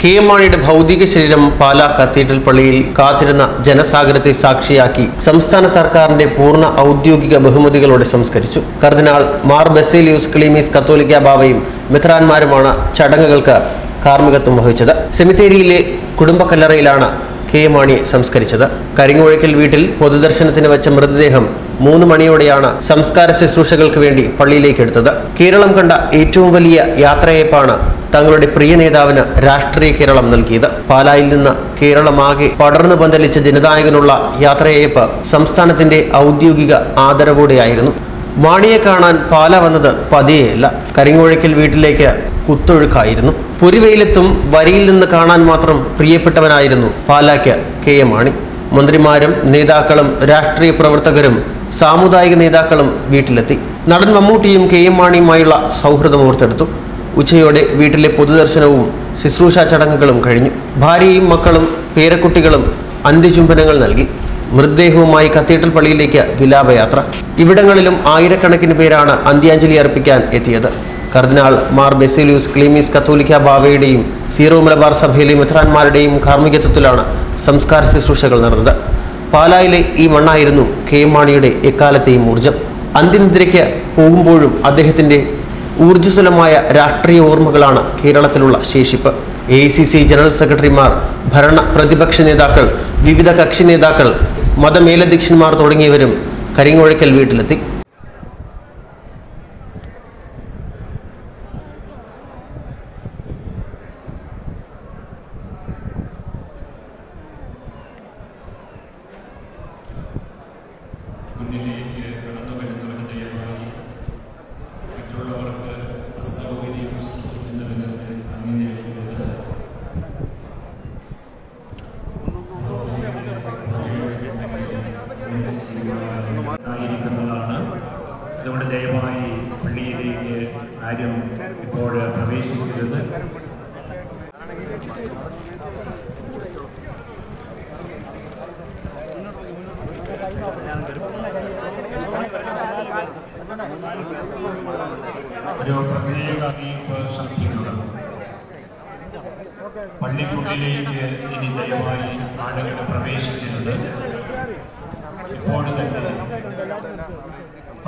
K M മാണിയുടെ ഭൗതിക ശരീരം പാലാ കത്തീഡ്രൽ പള്ളിയിൽ കാത്തിരുന്ന ജനസാഗരത്തെ സാക്ഷിയാക്കി സംസ്ഥാന സർക്കാരിന്റെ പൂർണ ഔദ്യോഗിക ബഹുമതികളോടെ സംസ്കരിച്ചു. കർദിനാൾ മാർ ബെസേലിയൂസ് ക്ലീമീസ് കത്തോലിക്ക ബാവയും മിത്രാന്മാരുമാണ് ചടങ്ങുകൾക്ക് കാർമ്മികത്വം വഹിച്ചത്. സെമിത്തേരിയിലെ കുടുംബക്കല്ലറയിലാണ് കെ എം മാണിയെ സംസ്കരിച്ചത്. കരിങ്ങുഴക്കൽ വീട്ടിൽ പൊതുദർശനത്തിന് വെച്ച മൃതദേഹം മൂന്ന് മണിയോടെയാണ് സംസ്കാര ശുശ്രൂഷകൾക്ക് വേണ്ടി പള്ളിയിലേക്ക് എടുത്തത്. കേരളം കണ്ട ഏറ്റവും വലിയ യാത്രയയപ്പാണ് തങ്ങളുടെ പ്രിയ നേതാവിന് രാഷ്ട്രീയ കേരളം നൽകിയത്. പാലായിൽ നിന്ന് കേരളമാകെ പടർന്നു പന്തലിച്ച ജനനായകനുള്ള യാത്രയയപ്പ് സംസ്ഥാനത്തിന്റെ ഔദ്യോഗിക ആദരവോടെയായിരുന്നു. മാണിയെ കാണാൻ പാല വന്നത് പതിയെയല്ല കരിങ്ങോഴയ്ക്കൽ വീട്ടിലേക്ക് കുത്തൊഴുക്കായിരുന്നു. പുരിവെയിലെത്തും വരിയിൽ നിന്ന് കാണാൻ മാത്രം പ്രിയപ്പെട്ടവനായിരുന്നു പാലാക്ക് കെ എം മാണി. മന്ത്രിമാരും നേതാക്കളും രാഷ്ട്രീയ പ്രവർത്തകരും സാമുദായിക നേതാക്കളും വീട്ടിലെത്തി. നടൻ മമ്മൂട്ടിയും കെ എം മാണിയുമായുള്ള സൗഹൃദം ഓർത്തെടുത്തു. ഉച്ചയോടെ വീട്ടിലെ പൊതുദർശനവും ശുശ്രൂഷ ചടങ്ങുകളും കഴിഞ്ഞു. ഭാര്യയും മക്കളും പേരക്കുട്ടികളും അന്ത്യചുംബനങ്ങൾ നൽകി. മൃതദേഹവുമായി കത്തീഡ്രൽ പള്ളിയിലേക്ക് വിലാപയാത്ര. ഇവിടങ്ങളിലും ആയിരക്കണക്കിന് പേരാണ് അന്ത്യാഞ്ജലി അർപ്പിക്കാൻ എത്തിയത്. കർദിനാൾ മാർ ബെസിലിയൂസ് ക്ലീമീസ് കത്തോലിക്ക ബാവയുടെയും സീറോ മലബാർ സഭയിലെ മെത്രാന്മാരുടെയും കാർമ്മികത്വത്തിലാണ് സംസ്കാര ശുശ്രൂഷകൾ നടന്നത്. പാലായിലെ ഈ മണ്ണായിരുന്നു കെ എം മാണിയുടെ എക്കാലത്തെയും ഊർജം അന്ത്യനിദ്രയ്ക്ക് പോകുമ്പോഴും അദ്ദേഹത്തിന്റെ ഊർജസ്വലമായ രാഷ്ട്രീയ ഓർമ്മകളാണ് കേരളത്തിലുള്ള ശേഷിപ്പ്. എ സി സി ജനറൽ സെക്രട്ടറിമാർ ഭരണ പ്രതിപക്ഷ നേതാക്കൾ വിവിധ കക്ഷി നേതാക്കൾ മതമേലധ്യക്ഷന്മാർ തുടങ്ങിയവരും കരിങ്ങോഴയ്ക്കൽ വീട്ടിലെത്തി. ദയവായി പള്ളിയിലേക്ക് ആരും ഇപ്പോൾ പ്രവേശിക്കരുത്. ഒരു പ്രത്യേക അറിയിപ്പ് ശ്രദ്ധിക്കുക പള്ളിക്കുള്ളിലേക്ക് ഇനി ദയവായി ആളുകൾ പ്രവേശിക്കുന്നത് ഇപ്പോൾ തന്നെ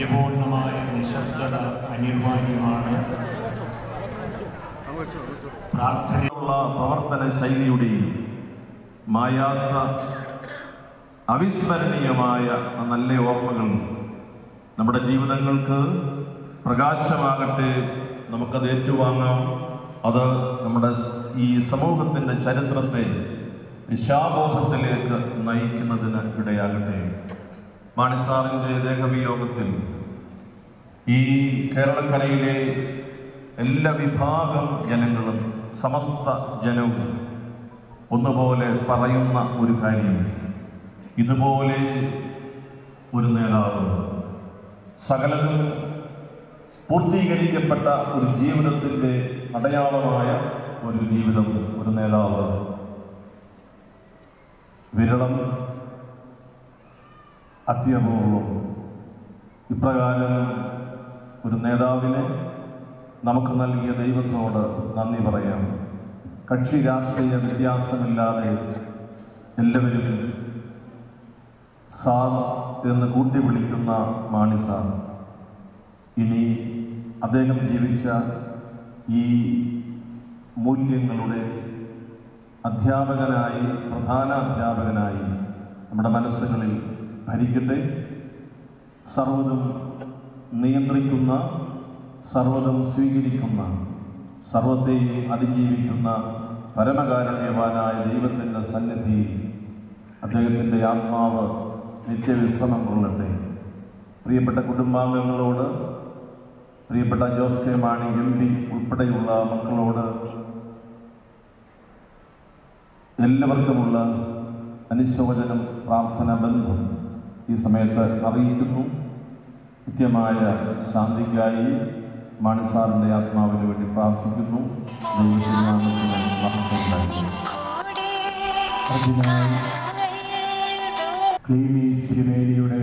പരിപൂർണമായ നിശബ്ദത അനിവാര്യമാണ് പ്രാർത്ഥനയുള്ള പ്രവർത്തന ശൈലിയുടെയും മായാത്ത അവിസ്മരണീയമായ നല്ല ഓർമ്മകൾ നമ്മുടെ ജീവിതങ്ങൾക്ക് പ്രകാശമാകട്ടെ നമുക്കത് ഏറ്റുവാങ്ങാം. അത് നമ്മുടെ ഈ സമൂഹത്തിന്റെ ചരിത്രത്തെ ദിശാബോധത്തിലേക്ക് നയിക്കുന്നതിന് ഇടയാകട്ടെ. മാണിസാറിന്റെ ദേഹവിയോഗത്തിൽ ഈ കേരളക്കരയിലെ എല്ലാ വിഭാഗം ജനങ്ങളും സമസ്ത ജനവും ഒന്നുപോലെ പറയുന്ന ഒരു കാര്യം. ഇതുപോലെ ഒരു നേതാവ് സകലതും പൂർത്തീകരിക്കപ്പെട്ട ഒരു ജീവിതത്തിന്റെ അടയാളമായ ഒരു ജീവിതം ഒരു നേതാവ്. വിരളം അത്യപൂർവം ഇപ്രകാരം ഒരു നേതാവിനെ നമുക്ക് നൽകിയ ദൈവത്തോട് നന്ദി പറയാം. കക്ഷി രാഷ്ട്രീയ വ്യത്യാസമില്ലാതെ എല്ലാവരും സാർ എന്ന് കൂട്ടി വിളിക്കുന്ന മാണി സാർ. ഇനി അദ്ദേഹം ജീവിച്ച ഈ മൂല്യങ്ങളുടെ അധ്യാപകനായി പ്രധാന അധ്യാപകനായി നമ്മുടെ മനസ്സുകളിൽ ഭരിക്കട്ടെ. സർവതും നിയന്ത്രിക്കുന്ന സർവതും സ്വീകരിക്കുന്ന സർവത്തെയും അതിജീവിക്കുന്ന പരമകാരുണ്യവാനായ ദൈവത്തിന്റെ സന്നിധിയിൽ അദ്ദേഹത്തിന്റെ ആത്മാവ് നിത്യവിശ്രമം കൊള്ളട്ടെ. പ്രിയപ്പെട്ട കുടുംബാംഗങ്ങളോട് പ്രിയപ്പെട്ട Jose K Mani M P ഉൾപ്പെടെയുള്ള മക്കളോട് എല്ലാവർക്കുമുള്ള അനുശോചനം പ്രാർത്ഥന ബന്ധം ഈ സമയത്ത് അറിയിക്കുന്നു. കൃത്യമായ ശാന്തിക്കായി മാണിസാറിന്റെ ആത്മാവിന് വേണ്ടി പ്രാർത്ഥിക്കുന്നു. ക്ലീമീസ് തിരുവേദിയുടെ